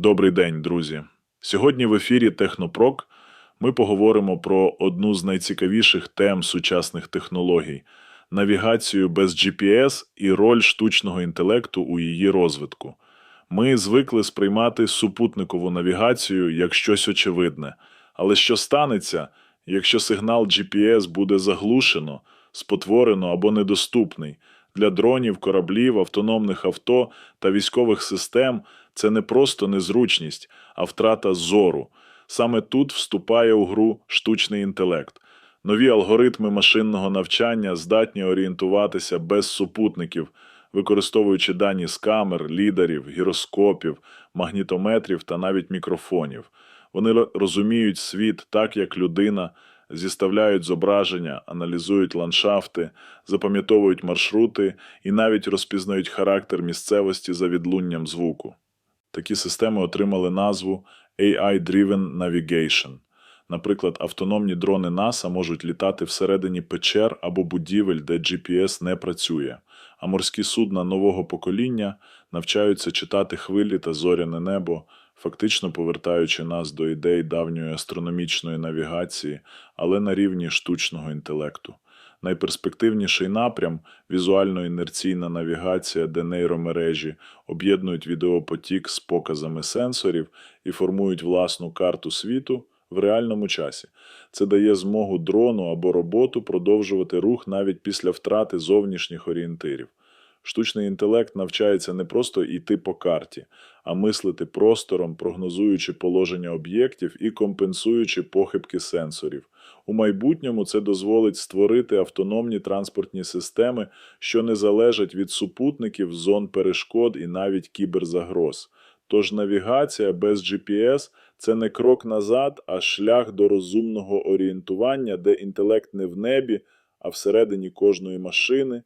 Добрий день, друзі. Сьогодні в ефірі Технопрок ми поговоримо про одну з найцікавіших тем сучасних технологій навігацію без GPS і роль штучного інтелекту у її розвитку. Ми звикли сприймати супутникову навігацію як щось очевидне. Але що станеться, якщо сигнал GPS буде заглушено, спотворено або недоступний? Для дронів, кораблів, автономних авто та військових систем це не просто незручність, а втрата зору. Саме тут вступає у гру штучний інтелект. Нові алгоритми машинного навчання здатні орієнтуватися без супутників, використовуючи дані з камер, лідарів, гіроскопів, магнітометрів та навіть мікрофонів. Вони розуміють світ так, як людина, зіставляють зображення, аналізують ландшафти, запам'ятовують маршрути і навіть розпізнають характер місцевості за відлунням звуку. Такі системи отримали назву AI-Driven Navigation. Наприклад, автономні дрони НАСА можуть літати всередині печер або будівель, де GPS не працює, а морські судна нового покоління навчаються читати хвилі та зоряне небо, фактично повертаючи нас до ідей давньої астрономічної навігації, але на рівні штучного інтелекту. Найперспективніший напрям візуально-інерційна навігація, де нейромережі об'єднують відеопотік з показами сенсорів і формують власну карту світу в реальному часі. Це дає змогу дрону або роботу продовжувати рух навіть після втрати зовнішніх орієнтирів. Штучний інтелект навчається не просто йти по карті, а мислити простором, прогнозуючи положення об'єктів і компенсуючи похибки сенсорів. У майбутньому це дозволить створити автономні транспортні системи, що не залежать від супутників, зон перешкод і навіть кіберзагроз. Тож навігація без GPS це не крок назад, а шлях до розумного орієнтування, де інтелект не в небі, а всередині кожної машини,